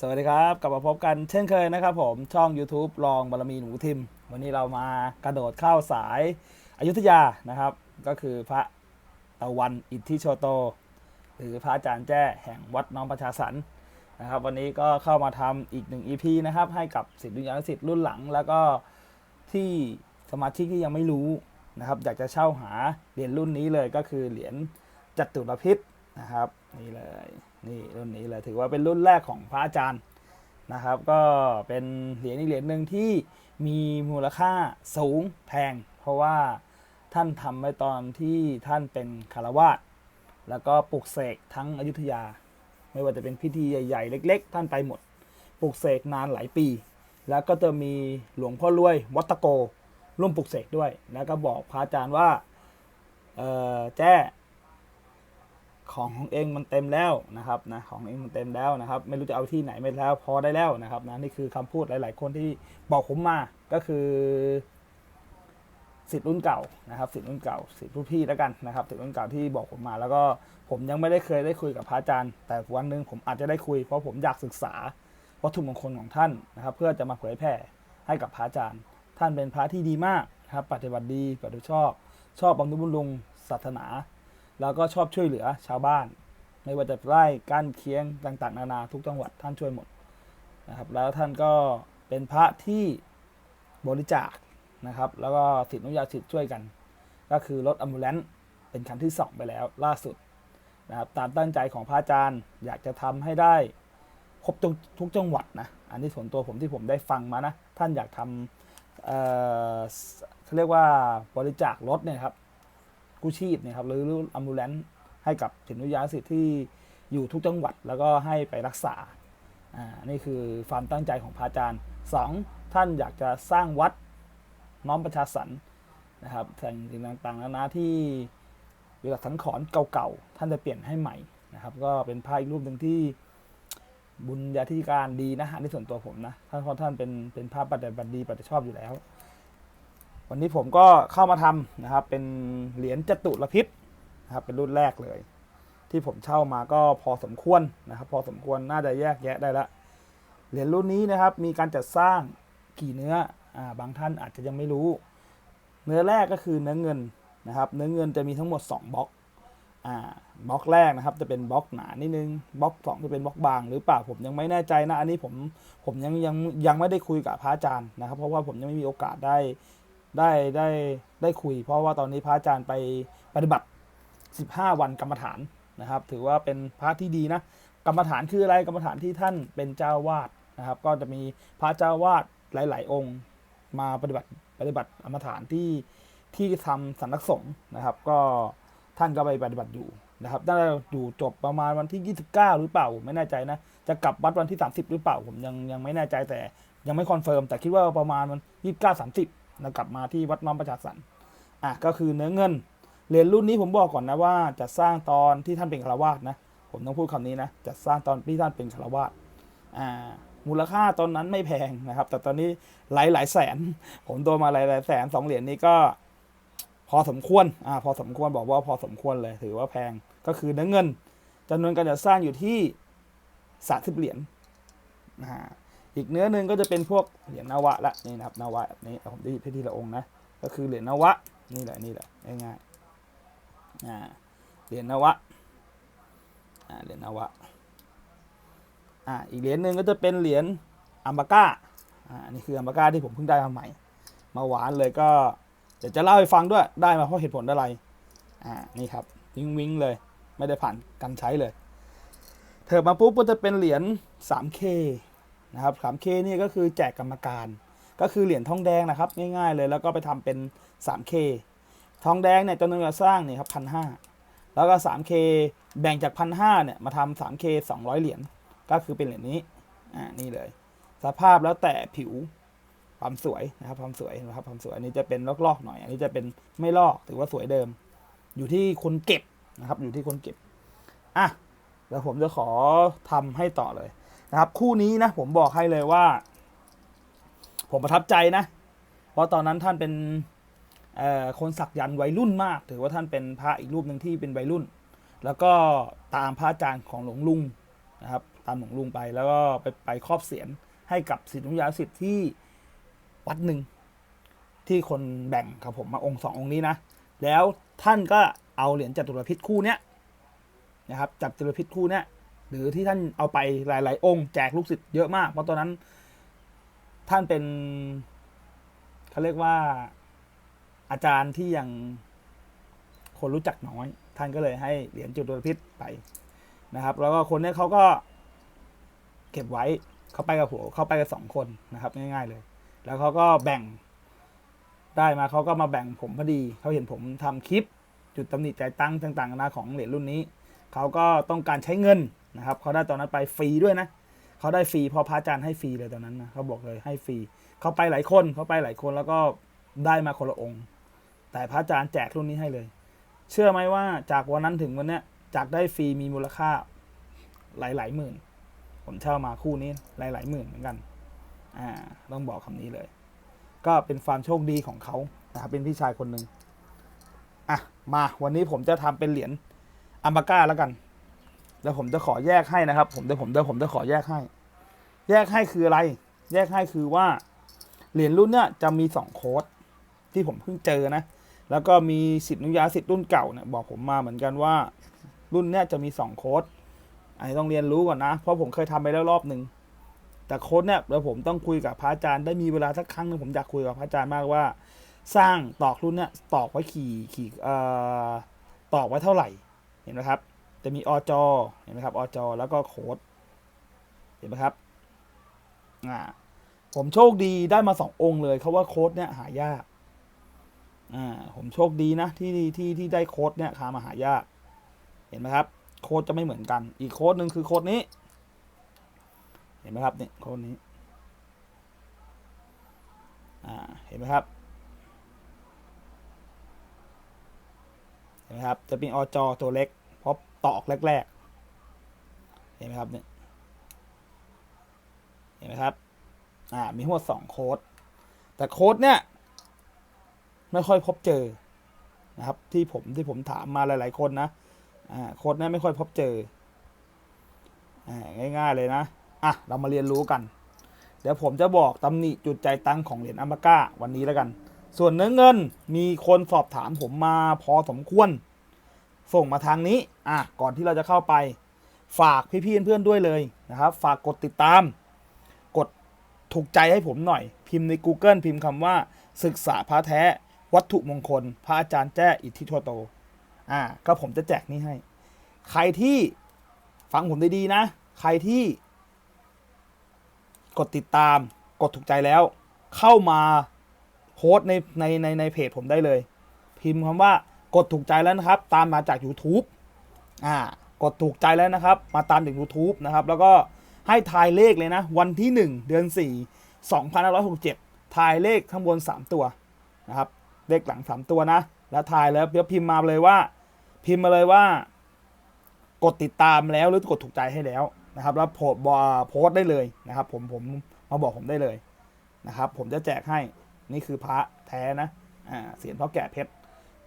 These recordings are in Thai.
สวัสดีครับ กลับมาพบกันเช่นเคยนะครับผมช่อง YouTube ลองบารมีหนูทิม วันนี้เรามากระโดดเข้าสายอายุทยานะครับ ก็คือพระตะวันอิทธิโชโต หรือพระอาจารย์แจ้แห่งวัดน้องประชาสรรนะครับ วันนี้ก็เข้ามาทำอีกหนึ่ง EP นะครับ ให้กับสิทธิวิญญาณสิทธิ์รุ่นหลัง แล้วก็ที่สมาชิกที่ยังไม่รู้นะครับอยากจะเช่าหาเหรียญรุ่นนี้เลยก็คือเหรียญจัตุรพิษนะครับนี่เลย นี่รุ่นนี้เลยถือว่าเป็นรุ่นแรกของพระอาจารย์นะครับ ก็เป็นเหรียญอีกเหรียญหนึ่งที่มีมูลค่าสูงแพง เพราะว่าท่านทำไว้ตอนที่ท่านเป็นคารวาสแล้วก็ปลุกเสกทั้งอยุธยา ไม่ว่าจะเป็นพิธีใหญ่ ๆ เล็ก ๆ ท่านไปหมดปลุกเสกนานหลายปี แล้วก็จะมีหลวงพ่อรวยวัตโก ร่วมปลุกเสกด้วย แล้วก็บอกพระอาจารย์ว่าแจ้ ของของเองมันเต็มแล้วนะครับนะของเองมันเต็มแล้วนะครับ ไม่รู้จะเอาที่ไหนไม่แล้วพอได้แล้วนะครับนะนี่คือคำพูดหลาย ๆ คนที่บอกผมมาก็คือสิทธิ์รุ่นเก่านะครับสิทธิ์รุ่นเก่าสิทธิ์รุ่นพี่แล้วกันนะครับสิทธิ์รุ่นเก่าที่บอกผมมา แล้วก็ผมยังไม่ได้เคยได้คุยกับพระอาจารย์ แต่วันหนึ่งผมอาจจะได้คุย เพราะผมอยากศึกษาวัตถุมงคลของท่านนะครับ เพื่อจะมาเผยแผ่ให้กับพระอาจารย์ ท่านเป็นพระที่ดีมากนะครับ ปฏิบัติดีปฏิบัติชอบ ชอบบำรุงบำรุงศาสนา แล้วก็ชอบช่วยเหลือชาวบ้าน ไม่ว่าจะไร่ก้านเคียงต่างๆ นานาทุกจังหวัดท่านช่วยหมดนะครับแล้วท่านก็เป็นพระที่บริจาคนะครับ แล้วก็สิทธิอนุญาตสิทธิ์ช่วยกัน ก็คือรถอัมบูเลนต์เป็นคันที่ 2 ไปแล้วล่าสุดนะครับตามตั้งใจของพระอาจารย์ อยากจะทำให้ได้ครบทุกทุกจังหวัดนะอันนี้ส่วนตัวผมที่ผมได้ฟังมานะท่านอยากทำเขาเรียกว่าบริจาครถเนี่ยครับ กู้ชีพเนี่ยครับหรืออัมบูเลนให้กับสิทธิอนุญาตสิทธิ์ที่อยู่ทุกจังหวัดแล้วก็ให้ไปรักษาอ่านี่คือความตั้งใจของพระอาจารย์สองท่านอยากจะสร้างวัดน้อมประชาสรรค์นะครับสิ่งต่างๆนานาที่เวกับสังขรณ์เก่าๆท่านจะเปลี่ยนให้ใหม่นะครับ ก็เป็นพระอีกรูปหนึ่งที่บุญญาธิการดีนะอันนี้ส่วนตัวผมนะท่านเพราะท่านเป็นเป็นพระปฏิบัติดีปฏิบัติชอบอยู่แล้ว วันนี้ผมก็เข้ามาทำนะครับ เป็นเหรียญจตุรพิษนะครับ เป็นรุ่นแรกเลย ที่ผมเช่ามาก็พอสมควรนะครับ พอสมควรน่าจะแยกแยะได้ละเหรียญรุ่นนี้นะครับ มีการจัดสร้างกี่เนื้ออ่าบางท่านอาจจะยังไม่รู้ เนื้อแรกก็คือเนื้อเงินนะครับ เนื้อเงินจะมีทั้งหมด 2บล็อกอ่าบล็อกแรกนะครับ จะเป็นบล็อกหนานิดนึงบล็อกสองจะเป็นบล็อกบาง หรือเปล่าผมยังไม่แน่ใจนะอันนี้ผมผมยังยังยังไม่ได้คุยกับพระอาจารย์นะครับ เพราะว่าผมยังไม่มีโอกาสได้ ได้ได้ได้คุย เพราะว่าตอนนี้พระอาจารย์ไปปฏิบัติ 15 วันกรรมฐานนะครับ ถือว่าเป็นพระที่ดีนะกรรมฐานคืออะไรกรรมฐานที่ท่านเป็นเจ้าวาดนะครับ ก็จะมีพระเจ้าวาดหลาย ๆ องค์ มาปฏิบัติปฏิบัติอมฐานที่ที่ทำสำนักสงฆ์นะครับ ก็ท่านก็ไปปฏิบัติอยู่นะครับน่าจะอยู่จบประมาณวันที่ 29 หรือเปล่าไม่แน่ใจนะจะกลับวัดวันที่ 30 หรือเปล่าผมยังยังไม่แน่ใจแต่ยังไม่คอนเฟิร์มแต่คิดว่าประมาณวัน29 30 นะกลับมาที่วัดน้อมประชาสรรค์อะก็คือเนื้อเงินเหรียญรุ่นนี้ผมบอกก่อนนะว่าจะสร้างตอนที่ท่านเป็นฆราวาสนะผมต้องพูดคำนี้นะจะสร้างตอนที่ท่านเป็นฆราวาสอ่ามูลค่าตอนนั้นไม่แพงนะครับ แต่ตอนนี้หลายหลายแสน ผมโดนมาหลายหลายแสนสองเหรียญนี้ก็ พอสมควรอ่าพอสมควรบอกว่าพอสมควรเลยถือว่าแพงก็คือเนื้อเงินจำนวนการจัดสร้างอยู่ที่สามสิบเหรียญนะฮะ อีกเนื้อหนึ่งก็จะเป็นพวกเหรียญนวะละนี่นะครับนวะแบบนี้ผมได้หยิบให้ทีละองค์นะก็คือเหรียญนวะนี่แหละนี่แหละง่ายๆอ่าเหรียญนวะอ่าเหรียญนวะอ่าอีกเหรียญหนึ่งก็จะเป็นเหรียญอัมบาก้าอ่าอันนี่คืออัมบาก้าที่ผมเพิ่งได้มาใหม่มาหวานเลยก็เดี๋ยวจะเล่าให้ฟังด้วยได้มาเพราะเหตุผลอะไรอ่านี่ครับวิงวิงเลยไม่ได้ผ่านการใช้เลย เถิดมาปุ๊บก็จะเป็นเหรียญ 3K นะครับ 3K นี่ก็คือแจกกรรมการ ก็คือเหรียญทองแดงนะครับ ง่ายๆเลยแล้วก็ไปทำเป็น 3K ทองแดงเนี่ยจำนวนการสร้างเนี่ยครับพันห้าแล้วก็ 3K แบ่งจากพันห้าเนี่ยมาทำ 3K 200 เหรียญก็คือเป็นเหรียญนี้อ่านี่เลย สภาพแล้วแต่ผิวความสวยนะครับความสวยนะครับความสวยอันนี้จะเป็นลอกๆหน่อย อันนี้จะเป็นไม่ลอกถือว่าสวยเดิม อยู่ที่คนเก็บนะครับอยู่ที่คนเก็บอะแล้วผมจะขอทำให้ต่อเลย นะครับ คู่นี้นะผมบอกให้เลยว่า ผมประทับใจนะ เพราะตอนนั้นท่านเป็นคนสักยันวัยรุ่นมาก ถือว่าท่านเป็นพระอีกรูปหนึ่งที่เป็นวัยรุ่น แล้วก็ตามพระอาจารย์ของหลวงลุงนะครับ ตามหลวงลุงไปแล้วก็ไปไปครอบเสียนให้กับศิษย์นุยาสิทธิ์ที่วัดหนึ่งที่คนแบ่งกับผมมาองค์สององค์นี้นะ แล้วท่านก็เอาเหรียญจัตุรพิษคู่เนี้ยนะครับจับจตุรพิษคู่เนี้ย หรือที่ท่านเอาไปหลาย ๆ องค์แจกลูกศิษย์เยอะมาก เพราะตอนนั้นท่านเป็นเขาเรียกว่าอาจารย์ที่ยังคนรู้จักน้อย ท่านก็เลยให้เหรียญจตุรพิษไปนะครับ แล้วก็คนนี้เขาก็เก็บไว้เขาไปกับผัวเขาไปกับสองคนนะครับ ง่าย ๆ เลย แล้วเขาก็แบ่งได้มาเขาก็มาแบ่งผมพอดีเขาเห็นผมทำคลิปจุดตำหนิใจายตั้งต่างๆนานาของเหรียญรุ่นนี้เขาก็ต้องการใช้เงิน นะครับเขาได้ตอนนั้นไปฟรีด้วยนะเขาได้ฟรีพอพระอาจารย์ให้ฟรีเลยตอนนั้นนะเขาบอกเลยให้ฟรีเขาไปหลายคนเขาไปหลายคนแล้วก็ได้มาคนละองค์ แต่พระอาจารย์แจกรุ่นนี้ให้เลย เชื่อไหมว่าจากวันนั้นถึงวันเนี้ยจากได้ฟรีมีมูลค่าหลายๆหมื่น ผมเช่ามาคู่นี้หลายๆหมื่นเหมือนกันอ่าต้องบอกคำนี้เลย ก็เป็นความโชคดีของเขานะครับเป็นพี่ชายคนหนึ่งอะมาวันนี้ผมจะทำเป็นเหรียญอัมบาก้าแล้วกัน แล้วผมจะขอแยกให้นะครับ ผมเดี๋ยวผมเดี๋ยวผมจะขอแยกให้ แยกให้คืออะไร แยกให้คือว่า เหรียญรุ่นเนี้ยจะมีสองโค้ดที่ผมเพิ่งเจอนะ แล้วก็มีสิทธินุยาสิทธิ์รุ่นเก่าเนี่ยบอกผมมาเหมือนกันว่า รุ่นเนี้ยจะมีสองโค้ดอันนี้ต้องเรียนรู้ก่อนนะ เพราะผมเคยทำไปแล้วรอบหนึ่งแต่โค้ดเนี่ยเดี๋ยวผมต้องคุยกับพระอาจารย์ได้มีเวลาสักครั้งหนึงผมอยากคุยกับพระอาจารย์มากว่า สร้างตอกรุ่นเนี่ยตอกไว้ขี่ขี่เอ่อตอกไว้เท่าไหร่เห็นไหมครับ จะมีอจเห็นไหมครับอจแล้วก็โค้ดเห็นไหมครับอ่าผมโชคดีได้มาสององค์เลยเขาว่าโค้ดเนี่ยหายากอ่าผมโชคดีนะที่ที่ที่ได้โค้ดเนี่ยหามาหายาก เห็นไหมครับ โค้ดจะไม่เหมือนกัน อีกโค้ดหนึ่งคือโค้ดนี้ เห็นไหมครับเนี่ยโค้ดนี้อ่าเห็นไหมครับเห็นไหมครับ จะเป็นอจอตัวเล็ก ตอกแรกๆ เห็นไหมครับเนี่ยเห็นไหมครับ อ่า มีทั้งหมดสองโค้ด แต่โค้ดเนี่ย ไม่ค่อยพบเจอนะครับ ที่ผมที่ผมถามมาหลาย ๆ คนนะ อ่า โค้ดเนี่ยไม่ค่อยพบเจอ อ่า ง่าย ๆ เลยนะ อะ เรามาเรียนรู้กัน เดี๋ยวผมจะบอกตำหนิจุดใจตั้งของเหรียญอัมบาก้าวันนี้แล้วกัน ส่วนเนื้อเงินมีคนสอบถามผมมาพอสมควร ส่งมาทางนี้อะก่อนที่เราจะเข้าไป ฝากพี่ๆเพื่อนๆด้วยเลยนะครับ ฝากกดติดตาม กดถูกใจให้ผมหน่อย พิมพ์ใน Google พิมพ์คำว่า ศึกษาพระแท้ วัตถุมงคล พระอาจารย์แจ้อิทธิโทโตอ่าก็ผมจะแจกนี่ให้ ใครที่ฟังผมดีๆนะ ใครที่ กดติดตาม กดถูกใจแล้ว เข้ามาโพสในในในในเพจผมได้เลย พิมพ์คำว่า กดถูกใจแล้วนะครับ ตามมาจาก YouTube อ่ากดถูกใจแล้วนะครับ มาตามจาก YouTube นะครับ แล้วก็ให้ทายเลขเลยนะ วันที่ 1 เดือน 4 2567 ทายเลขข้างบน 3 ตัวนะครับ เลขหลัง 3 ตัวนะ แล้วทายแล้วเดี๋ยวพิมพ์มาเลยว่า พิมพ์มาเลยว่า กดติดตามแล้วหรือกดถูกใจให้แล้วนะครับ แล้วโพสโพสต์ได้เลยนะครับ ผมผมมาบอกผมได้เลยนะครับ ผมจะแจกให้นี่คือพระแท้นะอ่าเสียงพ่อแก่เพชร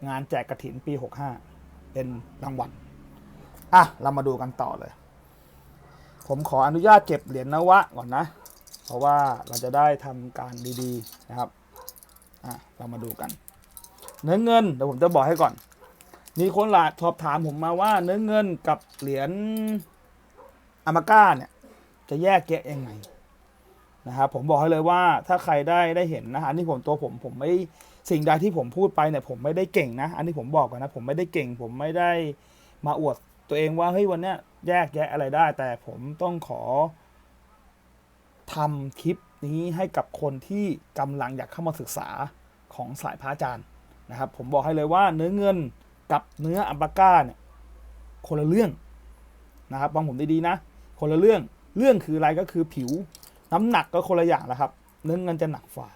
งานแจกกระถินปี 65 เป็นรางวัลอะ เรามาดูกันต่อเลย ผมขออนุญาตเก็บเหรียญนวะก่อนนะ เพราะว่าเราจะได้ทำการดีๆนะครับอะเรามาดูกัน เนื้อเงินเดี๋ยวผมจะบอกให้ก่อน มีคนหลายสอบถามผมมาว่าเนื้อเงินกับเหรียญอามาก้าเนี่ย จะแยกแยะยังไง นะครับผมบอกให้เลยว่าถ้าใครได้ได้เห็นนะอันนี้ผมตัวผมผมไม่สิ่งใดที่ผมพูดไปเนี่ยผมไม่ได้เก่งนะ อันนี้ผมบอกก่อนนะผมไม่ได้เก่ง ผมไม่ได้มาอวดตัวเองว่าเฮ้ยวันเนี้ยแยกแยะอะไรได้ แต่ผมต้องขอทำคลิปนี้ให้กับคนที่กำลังอยากเข้ามาศึกษาของสายพระอาจารย์นะครับ ผมบอกให้เลยว่าเนื้อเงินกับเนื้ออัมบาก้าเนี่ยคนละเรื่องนะครับฟังผมดีๆนะ คนละเรื่องเรื่องคืออะไรก็คือผิว น้ำหนักก็คนละอย่างแล้วครับ เนื้อเงินจะหนักฝ่า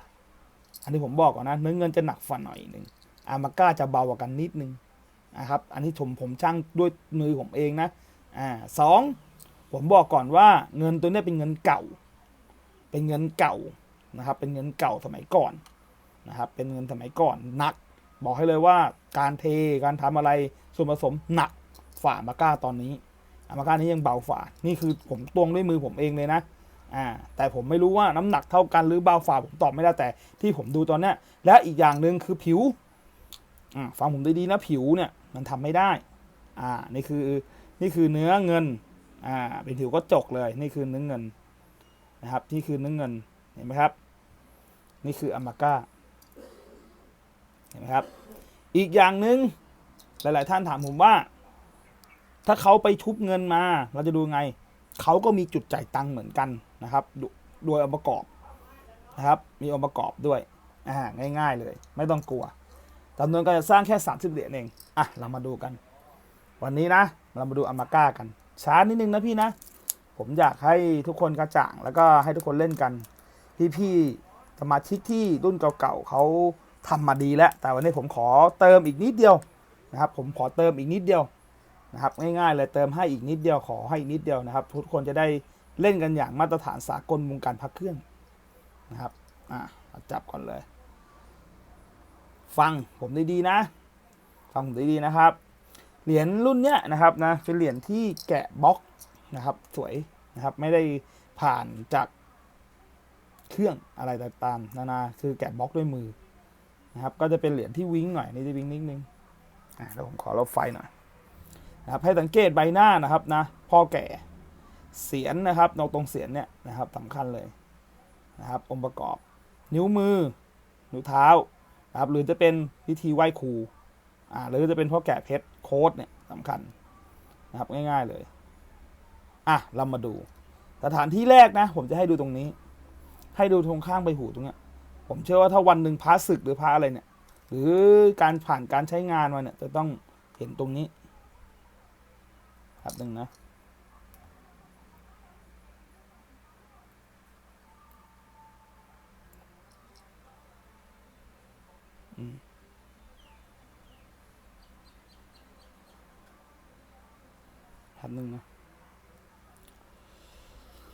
อันนี้ผมบอกก่อนนะเนื้อเงินจะหนักฝ่าหน่อยหนึ่งอามาก้าจะเบากว่ากันนิดนึงนะครับ อันนี้ผมผมช่างด้วยมือผมเองนะอ่าสองผมบอกก่อนว่าเงินตัวนี้เป็นเงินเก่า เป็นเงินเก่านะครับ เป็นเงินเก่าสมัยก่อนนะครับ เป็นเงินสมัยก่อนหนัก บอกให้เลยว่าการเทการทำอะไรส่วนผสมหนักฝ่ามาก้าตอนนี้อามาก้านี้ยังเบาฝ่า นี่คือผมตวงด้วยมือผมเองเลยนะ อ่าแต่ผมไม่รู้ว่าน้ำหนักเท่ากันหรือเบาฝ่าผมตอบไม่ได้แต่ที่ผมดูตอนเนี้ยและอีกอย่างหนึ่งคือผิวอ่าฟังผมดีๆนะผิวเนี่ยมันทำไม่ได้อ่านี่คือนี่คือเนื้อเงินอ่าเป็นผิวก็จกเลยนี่คือเนื้อเงินนะครับนี่คือเนื้อเงินเห็นไหมครับ นี่คืออามาก้าเห็นไหมครับ อีกอย่างหนึ่งหลาย ๆ ท่านถามผมว่า ถ้าเขาไปชุบเงินมา เราจะดูไง เขาก็มีจุดจ่ายตังค์เหมือนกัน นะครับดโดยองค์ประกอบนะครับ มีองค์ประกอบด้วยอ่าง่ายๆเลย ไม่ต้องกลัวจำนวนการจะสร้างแค่ 30เหรียญเองอะเรามาดูกัน วันนี้นะ เรามาดูอามาก้ากัน ช้านิดนึงนะพี่นะ ผมอยากให้ทุกคนกระจ่าง แล้วก็ให้ทุกคนเล่นกัน พี่ๆสมาชิกที่รุ่นเก่าๆเขาทำมาดีแล้ว แต่วันนี้ผมขอเติมอีกนิดเดียวนะครับ ผมขอเติมอีกนิดเดียวนะครับ ง่ายๆเลยเติมให้อีกนิดเดียวขอให้อีกนิดเดียวนะครับ ทุกคนจะได้ เล่นกันอย่างมาตรฐานสากลวงการพักเครื่องนะครับอะเอาจับก่อนเลย ฟังผมดีๆนะ ฟังผมดีๆนะครับ เหรียญรุ่นเนี้ยนะครับนะเป็นเหรียญที่แกะบล็อกนะครับ สวยนะครับไม่ได้ผ่านจากเครื่องอะไรต่างๆนานาคือแกะบล็อกด้วยมือนะครับก็จะเป็นเหรียญที่วิ้งหน่อยนี่จะวิ้งนิดนึงอะเดี๋ยวผมขอลบไฟหน่อยนะครับให้สังเกตใบหน้านะครับนะพ่อแก่ เสียนนะครับตรงตรงเสียนเนี่ยนะครับสำคัญเลยนะครับองค์ประกอบ นิ้วมือ นิ้วเท้านะครับหรือจะเป็นพิธีไหว้ครูอ่าหรือจะเป็นพ่อแก่เพชรโค้ดเนี่ยสำคัญนะครับง่ายๆเลยอะเรามาดู สถานที่แรกนะ ผมจะให้ดูตรงนี้ ให้ดูตรงข้างใบหูตรงเนี้ยผมเชื่อว่าถ้าวันหนึ่งพระศึกหรือพระอะไรเนี่ย หรือการผ่านการใช้งานมาเนี่ยจะต้องเห็นตรงนี้ครับหนึ่งนะ อืมครับหนึ่งนะ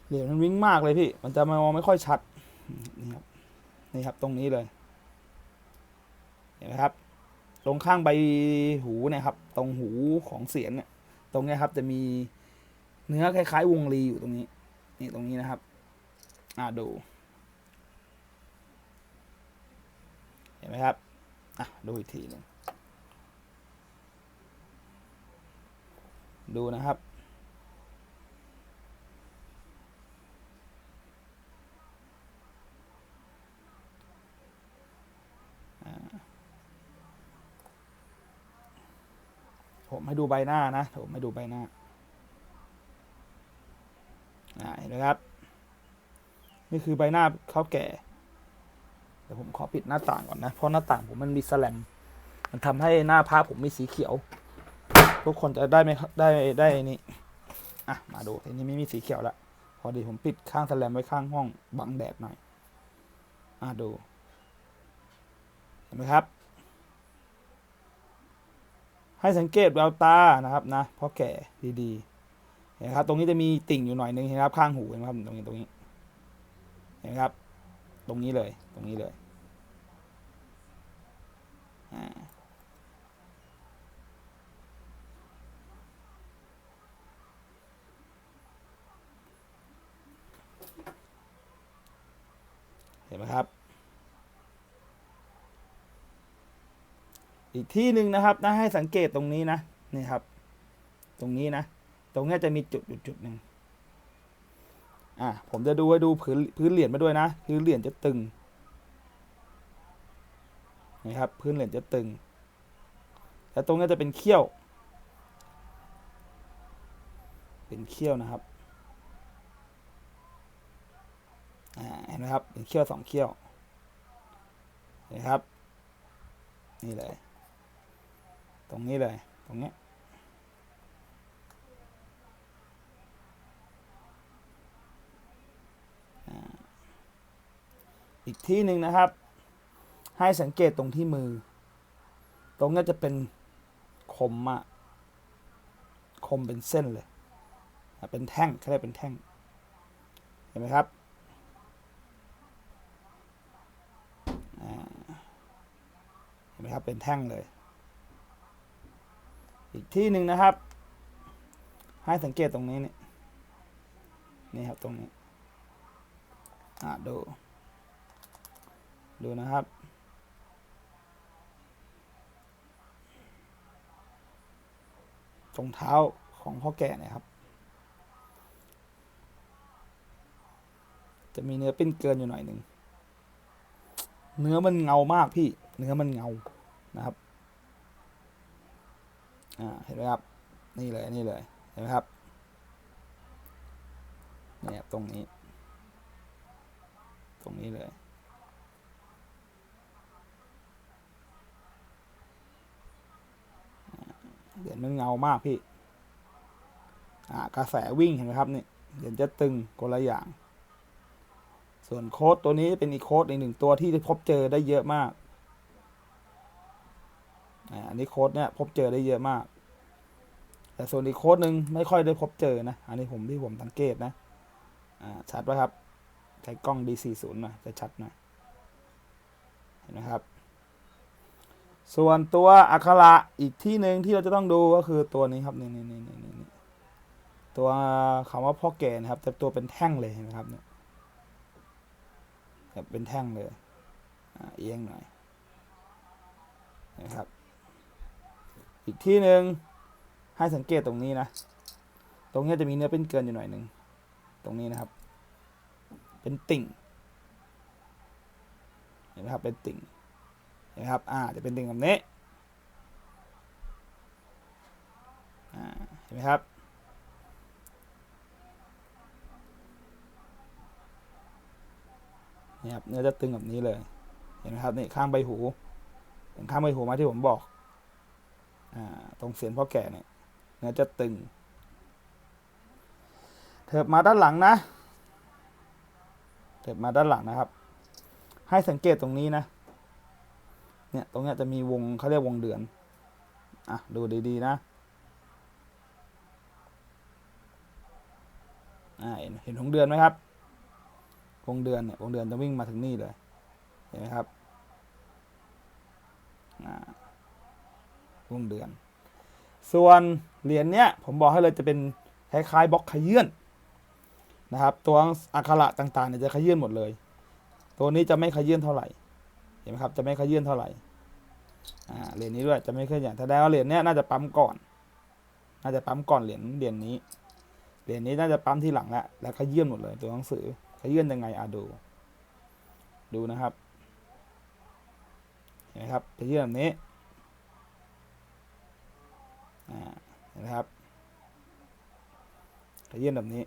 เหรียญมันวิ่งมากเลยพี่ มันจะมองไม่ค่อยชัด นี่ครับ นี่ครับตรงนี้เลย เห็นไหมครับ ตรงข้างใบหูเนี่ยครับ ตรงหูของเสียงเนี่ย ตรงนี้ครับจะมีเนื้อคล้ายๆ วงรีอยู่ตรงนี้ นี่ตรงนี้นะครับ อ่าดู เห็นไหมครับ อะดูอีกทีหนึ่งดูนะครับ ผมให้ดูใบหน้านะ ผมให้ดูใบหน้าเห็นไหมครับ นี่คือใบหน้าเขาแก่ ดี๋ยวผมขอปิดหน้าต่างก่อนนะ เพราะหน้าต่างผมมันมีแสลมมันทำให้หน้าภาพผมมีสีเขียว ทุกคนจะได้ไหมได้ได้นี่อะมาดูทีนี้ไม่มีสีเขียวละพอดีผมปิดข้างแสลมไว้ข้างห้องบังแดดหน่อยอะดูเห็นไหมครับ ให้สังเกตแววตานะครับนะเพราะแก่ดีๆเห็นไหมครับ ตรงนี้จะมีติ่งอยู่หน่อยนึงเห็นไหมครับข้างหูเห็นไหมครับตรงนี้ตรงนี้เห็นไหมครับ ตรงนี้เลย ตรงนี้เลยเห็นไหมครับ อีกที่หนึ่งนะครับนะให้สังเกตตรงนี้นะ นี่ครับ ตรงนี้นะ ตรงนี้จะมีจุดจุดจุดหนึ่ง อ่าผมจะดูให้ดูพื้นพื้นเหรียญมาด้วยนะ พื้นเหรียญจะตึงนี่ครับ พื้นเหรียญจะตึง แล้วตรงนี้จะเป็นเขี้ยว เป็นเขี้ยวนะครับเห็นไหมครับเป็นเขี้ยวสองเขี้ยวนไหมครับ นี่เลย ตรงนี้เลย ตรงนี้ยอ่า อีกที่หนึ่งนะครับ ให้สังเกตตรงที่มือ ตรงนี้จะเป็นคมมากคมเป็นเส้นเลย เป็นแท่งเขาเรียกเป็นแท่ง เห็นไหมครับเห็นไหมครับ เป็นแท่งเลย อีกที่หนึ่งนะครับ ให้สังเกตตรงนี้นี่นี่ครับตรงนี้ อ่าดู ดูนะครับ ตรงเท้าของพ่อแก่เนี่ยครับ จะมีเนื้อปิ้นเกินอยู่หน่อยหนึ่ง เนื้อมันเงามากพี่ เนื้อมันเงา นะครับ อ่า เห็นไหมครับ นี่เลย นี่เลย เห็นไหมครับ เนี่ยตรงนี้ ตรงนี้เลย เหรียญมันเงามากพี่อ่ากระแสวิ่งเห็นไหมครับเนี่ยเหรียญจะตึงคนละอย่าง ส่วนโค้ดตัวนี้เป็นอีกโค้ดอีกหนึ่งตัวที่พบเจอได้เยอะมากอันนี้โค้ดเนี่ยพบเจอได้เยอะมาก แต่ส่วนอีกโค้ดหนึ่งไม่ค่อยได้พบเจอนะ อันนี้ผมที่ผมสังเกตนะชัดไหมครับ ใช้กล้อง D40 หน่อยจะชัดหน่อยเห็นไหมครับ ส่วนตัวอักขระอีกที่หนึ่งที่เราจะต้องดูก็คือตัวนี้ครับนี่นี่นี่นี่นี่ตัวคำว่าพ่อแก่นะครับแต่ตัวเป็นแท่งเลยเห็นไหมครับเนี่ยแบบเป็นแท่งเลยเอียงหน่อยนะครับ อีกที่หนึ่งให้สังเกตตรงนี้นะ ตรงนี้จะมีเนื้อเป็นเกินอยู่หน่อยหนึ่งตรงนี้นะครับ เป็นติ่งเห็นไหมครับเป็นติ่ง นไหมครับอ่าจะเป็นติ่งแบบนี้อ่าเห็นไหมครับนี่ครับเนื้อจะตึงแบบนี้เลย เห็นไหมครับนี่ข้างใบหูเห็นข้างใบหูมาที่ผมบอกอ่าตรงเสียนพ่อแก่เนี่ยเนื้อจะตึง เถิบมาด้านหลังนะ เถิบมาด้านหลังนะครับ ให้สังเกตตรงนี้นะ เนี่ยตรงเนี้ยจะมีวงเขาเรียกวงเดือน อะ ดูดีๆนะอ่าเห็นวงเดือนไหมครับ วงเดือนเนี่ยวงเดือนจะวิ่งมาถึงนี่เลย เห็นไหมครับอ่าวงเดือน ส่วนเหรียญเนี้ยผมบอกให้เลยจะเป็นคล้ายๆบล็อกขยื่นนะครับ ตัวอักขระต่างๆเนี่ยจะขยื่นหมดเลย ตัวนี้จะไม่ขยื่นเท่าไหร่ ห็นไหมครับจะไม่ขยื่นเท่าไหร่อ่าเหรียญนี้ด้วยจะไม่ขยื่นแสดงว่าเหรียญเนี้ยน่าจะปั๊มก่อน น่าจะปั๊มก่อนเหรียญเหรียญนี้เหรียญนี้น่าจะปั๊มที่หลังแล้วแล้วขยื่นหมดเลยตัวหนังสือขยื่นยังไงอะดู ดูนะครับเห็นไหมครับขยื่นแบบนี้อ่าเห็นไหมครับขยื่นแบบนี้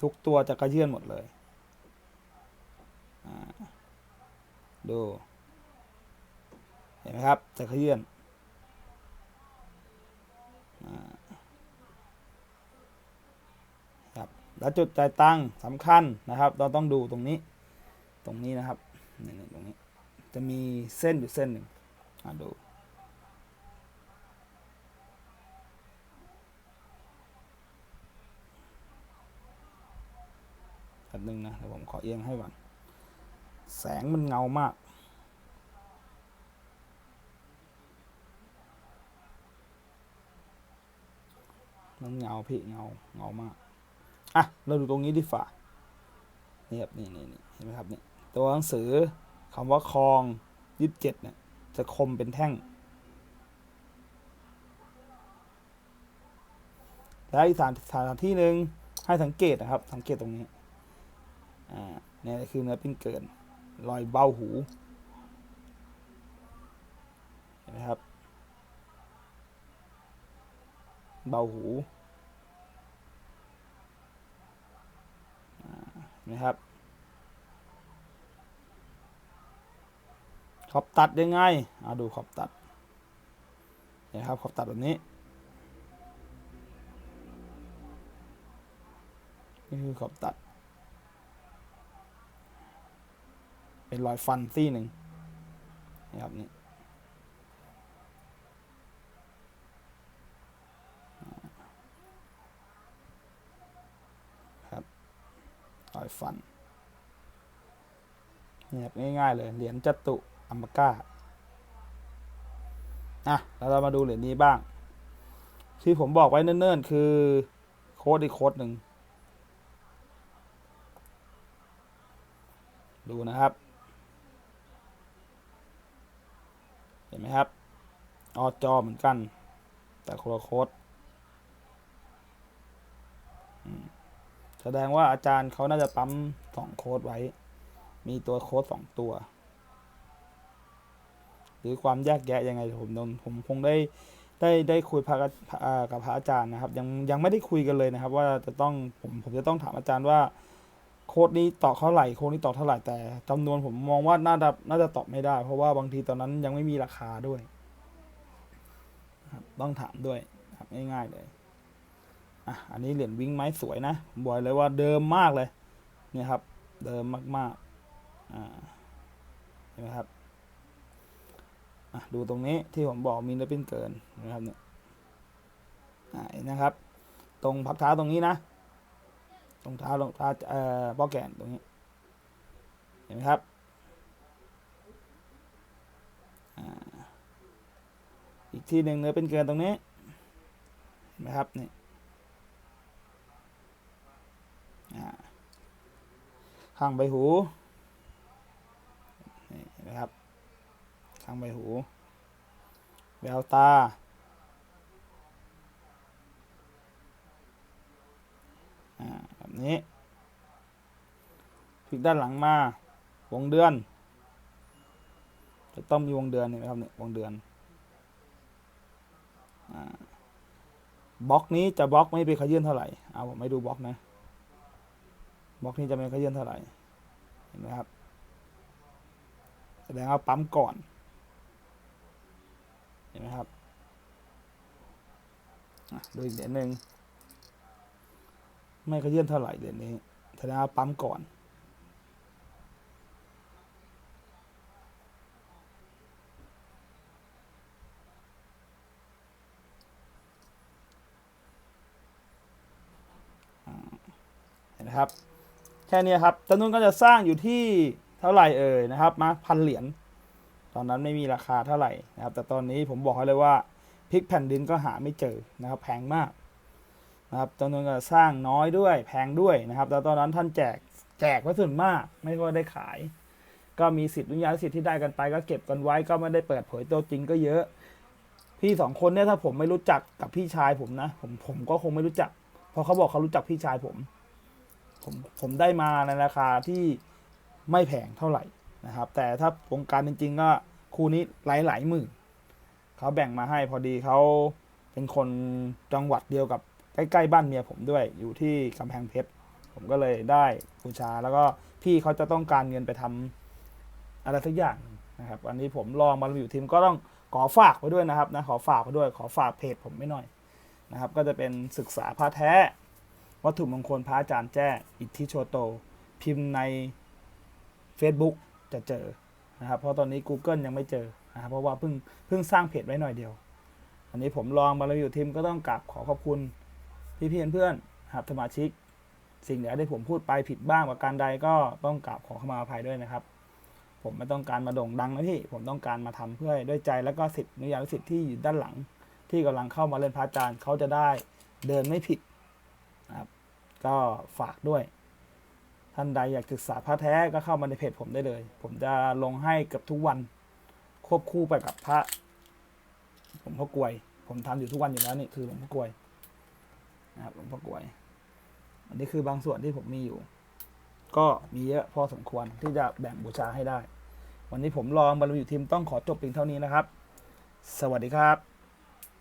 ทุกตัวจะกระเยื่นหมดเลย อ่า ดู เห็นไหมครับ จะเขยื่นอ่าครับแล้วจุดจ่ายตังค์สำคัญนะครับ เราต้องดูตรงนี้ ตรงนี้นะครับนี่ตรงนี้ จะมีเส้นอยู่เส้นหนึ่งอ่าดูแป๊บนึงนะเดี๋ยวผมขอเอียงให้ก่อน แสงมันเงามากมันเงาพี่เงาเงามาก อะ เราดูตรงนี้ดีฝ่านี่ครับนี่นี่นี่เห็นไหมครับนี่ตัวหนังสือคำว่าคลองยี่สิบเจ็ดเนี่ยจะคมเป็นแท่ง แล้วอีกสถานสถานที่หนึ่งให้สังเกตนะครับ สังเกตตรงนี้ อ่าเนี่ยคือเนื้อปิ้นเกิน รอยเบ้าหูเห็นไหมครับ เบ้าหูนไหมครับขอบตัดยังไงเอาดูขอบตัดนี่ยครับขอบตัดแบบนี้นี่คือขอบตัด เป็นรอยฟันซี่หนึ่งนะครับนี่ครับรอยฟันนี่ครับง่ายๆเลยเหรียญจัตุอัมปาก้าอะแล้วเรามาดูเหรียญนี้บ้าง ที่ผมบอกไว้เนิ่นๆ คือโค้ดอีกโค้ดหนึ่งดูนะครับ เห็ นไหมครับ ออจอเหมือนกัน แต่คนละโค้ดแสดงว่าอาจารย์เขาน่าจะปั๊มสองโค้ดไว้ มีตัวโค้ดสองตัว หรือความแยกแยะยังไงผมผมคงได้ได้ได้คุยพระกับอ่ากับพระอาจารย์นะครับ ยังยังไม่ได้คุยกันเลยนะครับ ว่าจะต้องผมผมจะต้องถามอาจารย์ว่า โค้ดนี้ตอบเท่าไหร่โค้ดนี้ตอบเท่าไหร่แต่จำนวนผมมองว่าน่าจะน่าจะตอบไม่ได้ เพราะว่าบางทีตอนนั้นยังไม่มีราคาด้วยครับต้องถามด้วยครับง่ายๆเลยอะอันนี้เหรียญวิ่งไม้สวยนะผมบอกเลยว่าเดิมมากเลย เนี่ยครับ เดิมมากๆอ่าเห็นไหมครับอะดูตรงนี้ที่ผมบอกมีเนื้อเป็นเกินนะครับเนี่ยอ่าเห็นนะครับ ตรงพับเท้าตรงนี้นะ ตรงเท้ารองเท้าเอ่อป้อแกนตรงนี้ เห็นไหมครับอีกที่หนึ่งเนื้อเป็นเกินตรงนี้ เห็นไหมครับนี่ข้างใบหูนี่เห็นไหมครับข้างใบหูแววตาอ่า นี้พลิกด้านหลังมาวงเดือน จะต้องมีวงเดือนเห็นไหมครับเนี่ยวงเดือนอบล็อกนี้จะบล็อกไม่ไปขยื่นเท่าไหร่เอาผมไม่ดูบล็อกนะบล็อกนี้จะไม่ขยื่นเท่าไหร่เห็นไหมครับแสดงว่าปั๊มก่อนเห็นไหมครับดูอีกเหรียญหนึ่ง ไม่ขยื่นเท่าไหร่เดือนนี้แสดงว่าปั๊มก่อน เห็นนะครับ แค่นี้ครับจำนวนก็จะสร้างอยู่ที่เท่าไหร่เอ่ยนะครับ มาพันเหรียญ ตอนนั้นไม่มีราคาเท่าไหร่นะครับ แต่ตอนนี้ผมบอกให้เลยว่าพริกแผ่นดินก็หาไม่เจอนะครับ แพงมาก นะครับจำนวนการสร้างน้อยด้วยแพงด้วยนะครับ แล้วตอนนั้นท่านแจกแจกไว้ส่วนมาก ไม่ก็ได้ขาย ก็มีสิทธิ์วิญญาณสิทธิ์ที่ได้กันไป ก็เก็บกันไว้ก็ไม่ได้เปิดเผยตัวจริงก็เยอะ พี่สองคนเนี่ยถ้าผมไม่รู้จักกับพี่ชายผมนะ ผมผมก็คงไม่รู้จัก เพราะเขาบอกเขารู้จักพี่ชายผม ผมผมได้มาในราคาที่ไม่แพงเท่าไหร่นะครับ แต่ถ้าวงการจริงๆก็คู่นี้หลายหลายหมื่นเขาแบ่งมาให้พอดีเขาเป็นคนจังหวัดเดียวกับ ใกล้ๆบ้านเมียผมด้วย อยู่ที่กำแพงเพชรผมก็เลยได้บูชา แล้วก็พี่เขาจะต้องการเงินไปทำอะไรสักอย่างนะครับ อันนี้ผมลองมาอยู่ทีมก็ต้องขอฝากไว้ด้วยนะครับนะขอฝากไว้ด้วยขอฝากเพจผมไม่หน่อยนะครับ ก็จะเป็นศึกษาพระแท้ วัตถุมงคลพระอาจารย์แจ้อิทธิโชโต พิมพ์ใน Facebook จะเจอนะครับ เพราะตอนนี้ Google ยังไม่เจอนะครับเพราะว่าเพิ่งเพิ่งสร้างเพจไว้หน่อยเดียว อันนี้ผมลองมาอยู่ทีมก็ต้องกราบขอขอบคุณ พี่เพี่เพื่อนครับสมาชิก สิ่งไหนที่ผมพูดไปผิดบ้างประการใดก็ต้องกราบขอเข้ามาอภัยด้วยนะครับ ผมไม่ต้องการมาโด่งดังนะพี่ผมต้องการมาทำเพื่อด้วยใจแล้วก็สิทธิ์นุยามสิทธิ์ที่อยู่ด้านหลัง ที่กำลังเข้ามาเล่นพระอาจารย์เขาจะได้เดินไม่ผิดนะครับ ก็ฝากด้วย ท่านใดอยากศึกษาพระแท้ก็เข้ามาในเพจผมได้เลย ผมจะลงให้เกับทุกวัน ควบคู่ไปกับพระ ผมพ่อกวย ผมทำอยู่ทุกวันอยู่แล้วนี่คือหลวงพ่อกวย นะครับหลวงพ่อกลวย อันนี้คือบางส่วนที่ผมมีอยู่ ก็มีเยอะพอสมควรที่จะแบ่งบูชาให้ได้ วันนี้ผมลองบรรลุอยู่ทีมต้องขอจบเพียงเท่านี้นะครับ สวัสดีครับ